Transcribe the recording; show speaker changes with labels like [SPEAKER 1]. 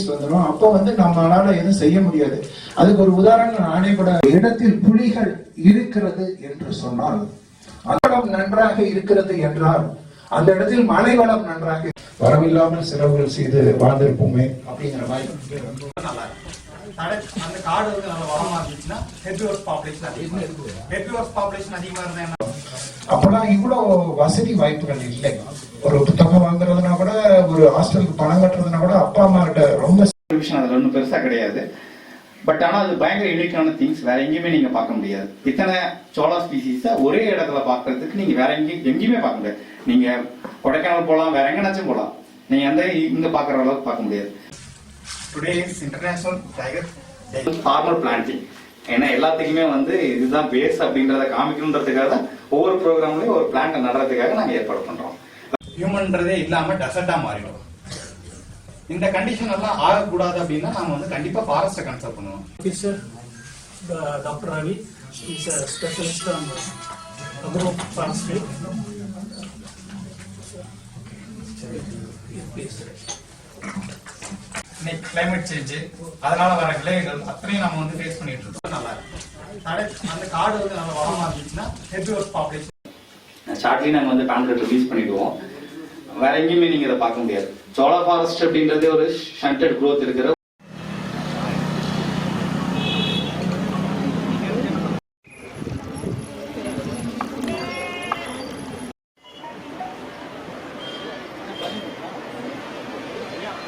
[SPEAKER 1] வந்துடும் அப்போ வந்து நம்மளால எதுவும் செய்ய முடியாது. அதுக்கு ஒரு உதாரணம் நானே கூட இடத்தில் புலிகள் இருக்கிறது என்று சொன்னால் வளம் நன்றாக இருக்கிறது என்றால் அந்த இடத்தில் மழை வளம் நன்றாக வரவில்லாமல் செலவுகள் செய்து வாழ்ந்திருப்போமே அப்படிங்கிற மாதிரி
[SPEAKER 2] நல்லா இருக்கும். அந்த காடு வந்து நல்ல வளமா இருந்துச்சுன்னா ஹெப்பி ஒர்க் பாப்புலேஷன் அதிகமா இருக்கு. ஹெப்பி ஒர்க் பாப்புலேஷன் அதிகமா இருந்தா என்ன
[SPEAKER 1] அப்பெல்லாம் இவ்வளவு வசதி வாய்ப்புகள் இல்லை. ஒரு புத்தகம் வாங்குற ஹாஸ்டலுக்கு பணம் கட்டுறதுனா கூட அப்பா அம்மா கிட்ட ரொம்ப
[SPEAKER 3] விஷயம் அதுல ஒன்றும் பெருசா கிடையாது. பட் ஆனா அது பயங்கர யூனிக்கான திங்ஸ் வேற எங்கேயுமே நீங்க பார்க்க முடியாது. இத்தனை சோளா ஸ்பீசிஸ ஒரே இடத்துல பார்க்கிறதுக்கு நீங்க வேற எங்கேயும் எங்கேயுமே பார்க்க முடியாது. நீங்க கொடைக்கானல் போலாம் வேற எங்கனாச்சும் போலாம். நீங்க எந்த இங்க பார்க்குற அளவுக்கு பார்க்க முடியாது.
[SPEAKER 2] Today is international tiger day
[SPEAKER 3] formal planting ஏன்னா எல்லாத்துக்குமே வந்து இதுதான் பேஸ் அப்படின்றத காமிக்கணுன்றதுக்காக தான் ஒவ்வொரு ப்ரோக்ராம்லயும் ஒரு பிளான்ட் நடுறதுக்காக நாங்க ஏற்பாடு பண்றோம்.
[SPEAKER 2] ஹியூமன்றதே இல்லாம டெசர்ட்டா மாறிடும் இந்த கண்டிஷன் எல்லாம் ஆகக்கூடாது அப்படின்னா நாம வந்து கண்டிப்பா ஃபாரஸ்ட்டை கன்சல்ட் பண்ணுவோம்
[SPEAKER 4] uh, Dr. Ravi, is a specialist on agroforestry. Please.
[SPEAKER 2] இன்னைக்கு கிளைமேட் சேஞ்ச் அதனால வர விளைவுகள் அத்தனையும் நம்ம வந்து ஃபேஸ் பண்ணிட்டு இருக்கோம் நல்லா இருக்கும் அந்த காடு வந்து நல்ல வளமா இருந்துச்சுன்னா ஹெர்பிவர்ஸ் பாப்புலேஷன்
[SPEAKER 3] ஷார்ட்லி நாங்க வந்து பேம்ப்ளெட் ரிலீஸ் பண்ணிடுவோம் வேற எங்கேயுமே நீங்க இதை பார்க்க முடியாது. சோளா ஃபாரஸ்ட் அப்படின்றது ஒரு ஷண்டட் குரோத் இருக்கிற